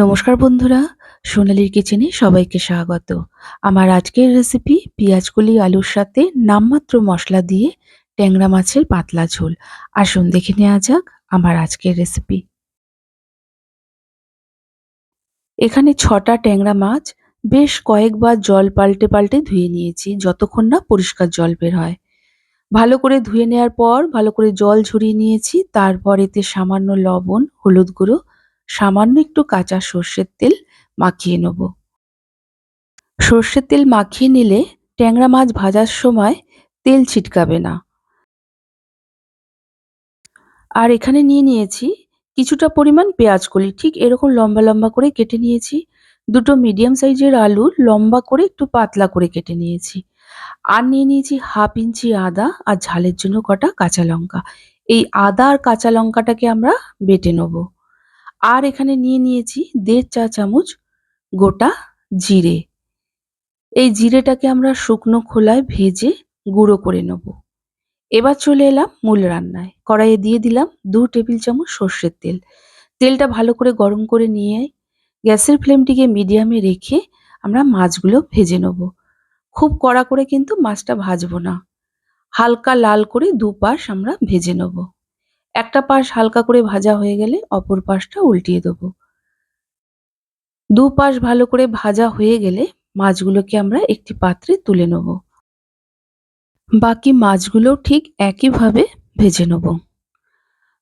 নমস্কার বন্ধুরা, সোনালির কিচেনে সবাইকে স্বাগত। আমার আজকের রেসিপি পেঁয়াজকলি আলুর সাথে নামমাত্র মশলা দিয়ে ট্যাংরা মাছের পাতলা ঝোল। আসুন দেখে নেওয়া যাক আমার আজকের রেসিপি এখানে ছটা ট্যাংরা মাছ বেশ কয়েকবার জল পাল্টে পাল্টে ধুয়ে নিয়েছি, যতক্ষণ না পরিষ্কার জল বের হয়। ভালো করে ধুয়ে নেওয়ার পর ভালো করে জল ঝরিয়ে নিয়েছি, তারপর এতে সামান্য লবণ, হলুদ গুঁড়ো সামান্য একটু কাঁচা সর্ষের তেল মাখিয়ে নেব। সর্ষের তেল মাখিয়ে নিলে ট্যাংরা মাছ ভাজার সময় তেল ছিটকাবে না। আর এখানে নিয়ে নিয়েছি কিছুটা পরিমাণ পেঁয়াজ কলি। ঠিক এরকম লম্বা লম্বা করে কেটে নিয়েছি। দুটো মিডিয়াম সাইজের আলু লম্বা করে একটু পাতলা করে কেটে নিয়েছি। আর নিয়ে নিয়েছি হাফ ইঞ্চি আদা আর ঝালের জন্য কটা কাঁচা লঙ্কা। এই আদা আর কাঁচা লঙ্কাটাকে আমরা বেটে নেব। আর এখানে নিয়ে নিয়েছি দেড় চা চামচ গোটা জিরে। এই জিরেটাকে আমরা শুকনো খোলায় ভেজে গুঁড়ো করে নেব। এবার চলে এলাম মূল রান্নায়। কড়াইয়ে দিয়ে দিলাম দু টেবিল চামচ সর্ষের তেল। তেলটা ভালো করে গরম করে নিয়ে গ্যাসের ফ্লেমটিকে মিডিয়ামে রেখে আমরা মাছগুলো ভেজে নেব। খুব কড়া করে কিন্তু মাছটা ভাজবো না। হালকা লাল করে দুপাশ আমরা ভেজে নেব। একটা পাশ হালকা করে ভাজা হয়ে গেলে অপর পাশটা উল্টিয়ে দেব। দু পাশ ভালো করে ভাজা হয়ে গেলে মাছগুলোকে আমরা একটি পাত্রে তুলে নেব। বাকি মাছগুলো ঠিক একইভাবে ভেজে নেব।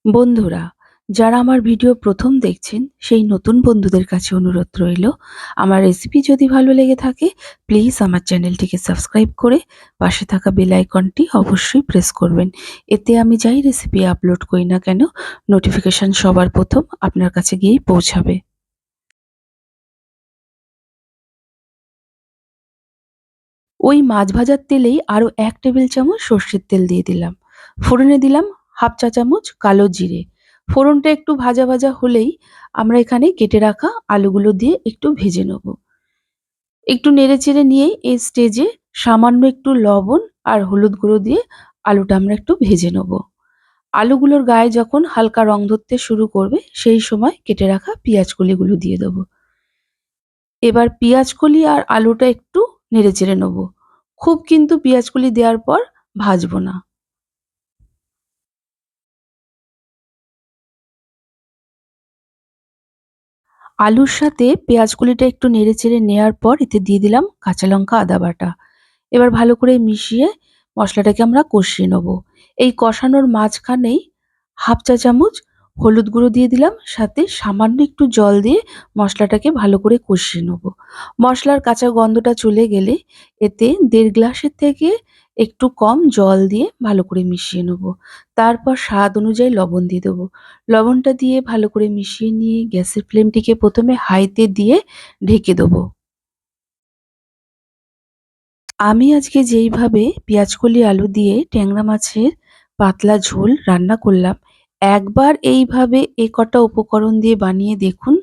বন্ধুরা যারা আমার ভিডিও প্রথম দেখছেন, সেই নতুন বন্ধুদের কাছে অনুরোধ রইল, আমার রেসিপি যদি ভালো লেগে থাকে প্লিজ আমার চ্যানেলটিকে সাবস্ক্রাইব করে পাশে থাকা বেল আইকনটি অবশ্যই প্রেস করবেন। এতে আমি যাই রেসিপি আপলোড করি না কেন নোটিফিকেশান সবার প্রথম আপনার কাছে গিয়েই পৌঁছাবে। ওই মাছ ভাজার তেলেই আরও এক টেবিল চামচ সর্ষের তেল দিয়ে দিলাম। ফোড়নে দিলাম হাফ চা চামচ কালো জিরে। ফোড়নটা একটু ভাজা ভাজা হলেই আমরা এখানে কেটে রাখা আলুগুলো দিয়ে একটু ভেজে নেব। একটু নেড়ে চেড়ে নিয়েই এই স্টেজে সামান্য একটু লবণ আর হলুদ গুঁড়ো দিয়ে আলুটা আমরা একটু ভেজে নেব। আলুগুলোর গায়ে যখন হালকা রং ধরতে শুরু করবে, সেই সময় কেটে রাখা পেঁয়াজ কলিগুলো দিয়ে দেবো। এবার পেঁয়াজ কলি আর আলুটা একটু নেড়ে চেড়ে নেব। খুব কিন্তু পেঁয়াজ কলি দেওয়ার পর ভাজবো না। আলুর সাথে পেঁয়াজ কলিটা একটু নেড়ে চেড়ে নেওয়ার পর এতে দিয়ে দিলাম কাঁচা লঙ্কা, আদা বাটা। এবার ভালো করে মিশিয়ে মশলাটাকে আমরা কষিয়ে নেব। এই কষানোর মাঝখানেই হাফ চা চামচ হলুদ গুঁড়ো দিয়ে দিলাম, সাথে সামান্য একটু জল দিয়ে মশলাটাকে ভালো করে কষিয়ে নেব। মশলার কাঁচা গন্ধটা চলে গেলে এতে দেড় গ্লাসের থেকে একটু কম জল দিয়ে ভালো করে মিশিয়ে নেব। তারপর স্বাদ অনুযায়ী লবণ দিয়ে দেবো। লবণটা দিয়ে ভালো করে মিশিয়ে নিয়ে গ্যাসের ফ্লেমটিকে প্রথমে হাইতে দিয়ে ঢেকে দেবো। আমি আজকে যেইভাবে পেঁয়াজকলি আলু দিয়ে ট্যাংরা মাছের পাতলা ঝোল রান্না করলাম, একবার এইভাবে এ কটা উপকরণ দিয়ে বানিয়ে দেখুন।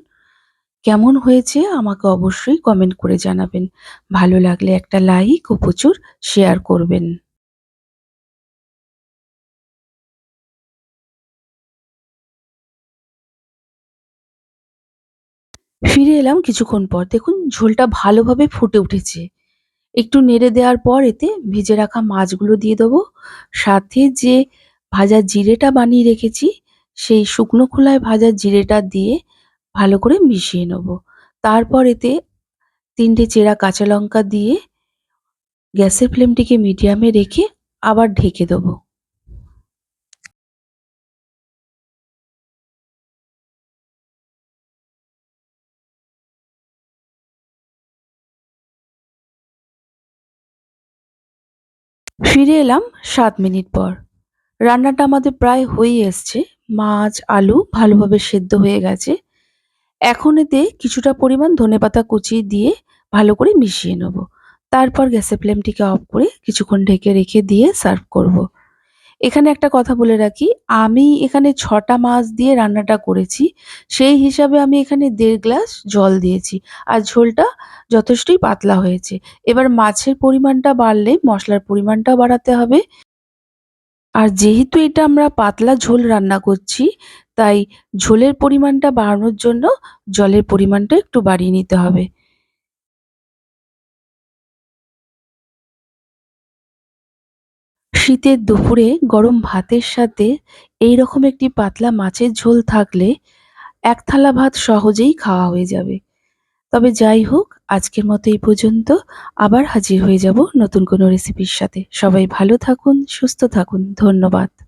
কেমন হয়েছে আমাকে অবশ্যই কমেন্ট করে জানাবেন। ভালো লাগলে একটা লাইক ও প্রচুর শেয়ার করবেন। ফিরে এলাম কিছুক্ষণ পর। দেখুন, ঝোলটা ভালোভাবে ফুটে উঠেছে। একটু নেড়ে দেওয়ার পর এতে ভেজে রাখা মাছগুলো দিয়ে দেবো। সাথে যে ভাজা জিরেটা বানিয়ে রেখেছি, সেই শুকনো খোলায় ভাজা জিরেটা দিয়ে ভালো করে মিশিয়ে নেব। তারপর এতে তিনটে চেরা কাঁচা লঙ্কা দিয়ে গ্যাসের ফ্লেমটিকে মিডিয়ামে রেখে আবার ঢেকে দেবো। ফিরে এলাম সাত মিনিট পর। রান্নাটা আমাদের প্রায় হয়ে এসছে। মাছ, আলু ভালোভাবে সেদ্ধ হয়ে গেছে। এখন এতে কিছুটা পরিমাণ ধনেপাতা কুচি দিয়ে ভালো করে মিশিয়ে নেব। তারপর গ্যাসের ফ্লেমটিকে অফ করে কিছুক্ষণ ঢেকে রেখে দিয়ে সার্ভ করব। এখানে একটা কথা বলে রাখি, আমি এখানে ছটা মাছ দিয়ে রান্নাটা করেছি, সেই হিসাবে আমি এখানে দেড় গ্লাস জল দিয়েছি আর ঝোলটা যথেষ্টই পাতলা হয়েছে। এবার মাছের পরিমাণটা বাড়লে মশলার পরিমাণটাও বাড়াতে হবে। আর যেহেতু এটা আমরা পাতলা ঝোল রান্না করছি, তাই ঝোলের পরিমাণটা বাড়ানোর জন্য জলের পরিমাণটা একটু বাড়িয়ে নিতে হবে। শীতের দুপুরে গরম ভাতের সাথে এই রকম একটি পাতলা মাছের ঝোল থাকলে এক থালা ভাত সহজেই খাওয়া হয়ে যাবে। তবে যাই হোক আজকের মতো এই পর্যন্ত। আবার হাজির হয়ে যাব নতুন কোনো রেসিপির সাথে। সবাই ভালো থাকুন, সুস্থ থাকুন। ধন্যবাদ।